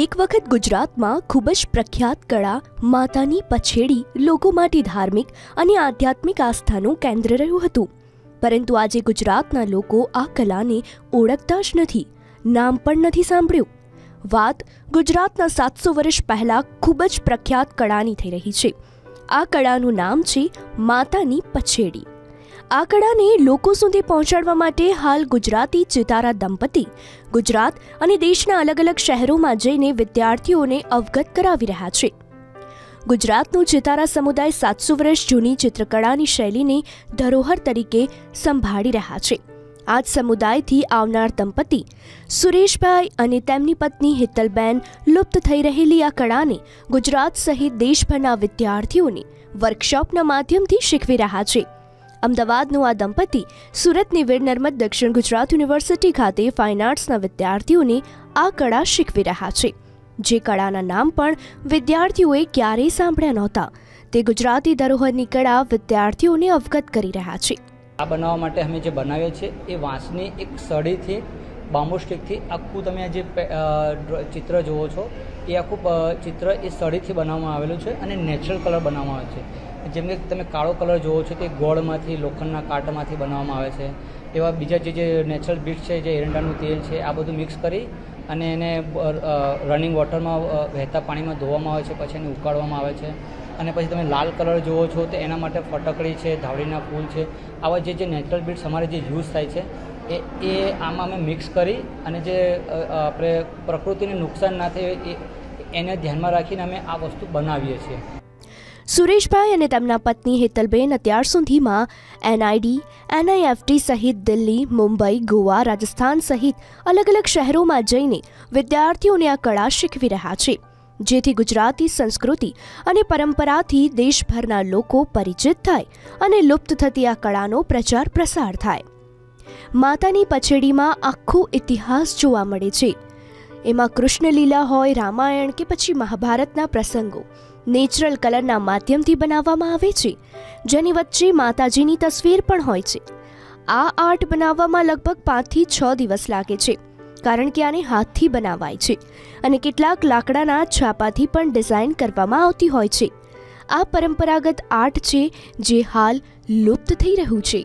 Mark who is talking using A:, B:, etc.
A: એક વખત ગુજરાતમાં ખૂબ જ પ્રખ્યાત કળા માતાની પછેડી લોકો માટે ધાર્મિક અને આધ્યાત્મિક આસ્થાનું કેન્દ્ર રહ્યું હતું. પરંતુ આજે ગુજરાતના લોકો આ કલાને ઓળખતા જ નથી. નામ પણ નથી સાંભળ્યું. વાત ગુજરાતના સાતસો વર્ષ પહેલાં ખૂબ જ પ્રખ્યાત કળાની થઈ રહી છે. આ કળાનું નામ છે માતાની પછેડી. આ કળાને લોકો સુધી પહોંચાડવા માટે હાલ ગુજરાતી ચિતારા દંપતી, ગુજરાત અને દેશના અલગ અલગ શહેરોમાં જઈને વિદ્યાર્થીઓને અવગત કરાવી રહ્યા છે. ગુજરાતનું ચિતારા સમુદાય સાતસો વર્ષ જૂની ચિત્રકળાની શૈલીને ધરોહર તરીકે સંભાળી રહ્યા છે. આ જ સમુદાયથી આવનાર દંપતી, સુરેશભાઈ અને તેમની પત્ની હિતલબેન લુપ્ત થઈ રહેલી આ કળાને ગુજરાત સહિત દેશભરના વિદ્યાર્થીઓને વર્કશોપના માધ્યમથી શીખવી રહ્યા છે. અમદાવાદનું આ દંપતી સુરતની વીર નર્મદ દક્ષિણ ગુજરાત યુનિવર્સિટી ખાતે ફાઇન આર્ટ્સના વિદ્યાર્થીઓને આ કળા શીખવી રહ્યા છે. જે કળાના નામ પણ વિદ્યાર્થીઓએ ક્યારેય સાંભળ્યા નહોતા. તે ગુજરાતી ધરોહરની કળા વિદ્યાર્થીઓને અવગત કરી રહ્યા છે.
B: આ બનાવવા માટે અમે જે બનાવીએ છીએ, એ વાંસની એક સળીથી બાંબુ સ્ટિકથી આખું તમે આ જે ચિત્ર જુઓ છો, એ આખું ચિત્ર એ સળીથી બનાવવામાં આવેલું છે અને નેચરલ કલર બનાવવામાં આવે છે. જેમ કે તમે કાળો કલર જુઓ છો તે ગોળમાંથી, લોખંડના કાંટામાંથી બનાવવામાં આવે છે. એવા બીજા જે જે નેચરલ બીટ છે, જે એરંડાનું તેલ છે, આ બધું મિક્સ કરી અને એને રનિંગ વોટરમાં વહેતા પાણીમાં ધોવામાં આવે છે, પછી એને ઉકાળવામાં આવે છે. અને પછી તમે લાલ કલર જુઓ છો તો એના માટે ફટકડી છે, ધાવડીના ફૂલ છે. આવા જે જે નેચરલ બીટ્સ અમારે જે યુઝ થાય છે એ એ આમાં અમે મિક્સ કરી અને જે આપણે પ્રકૃતિને નુકસાન ના થાય એને ધ્યાનમાં રાખીને અમે આ વસ્તુ બનાવીએ છીએ.
A: સુરેશભાઈ અને તેમના પત્ની હેતલબેન અત્યાર સુધીમાં એનઆઈડી, એનઆઈએફટી સહિત દિલ્હી, મુંબઈ, ગોવા, રાજસ્થાન સહિત અલગ અલગ શહેરોમાં જઈને વિદ્યાર્થીઓને આ કળા શીખવી રહ્યા છે. જેથી ગુજરાતી સંસ્કૃતિ અને પરંપરાથી દેશભરના લોકો પરિચિત થાય અને લુપ્ત થતી આ કળાનો પ્રચાર પ્રસાર થાય. માતાની પછેડીમાં આખો ઇતિહાસ જોવા મળે છે. એમાં કૃષ્ણલીલા હોય, રામાયણ કે પછી મહાભારતના પ્રસંગો, નેચરલ કલરના માધ્યમથી બનાવવામાં આવે છે, જેની વચ્ચે માતાજીની તસવીર પણ હોય છે. આ આર્ટ બનાવવામાં લગભગ પાંચથી છ દિવસ લાગે છે, કારણ કે આને હાથથી બનાવાય છે અને કેટલાક લાકડાના છાપાથી પણ ડિઝાઇન કરવામાં આવતી હોય છે. આ પરંપરાગત આર્ટ છે, જે હાલ લુપ્ત થઈ રહ્યું છે.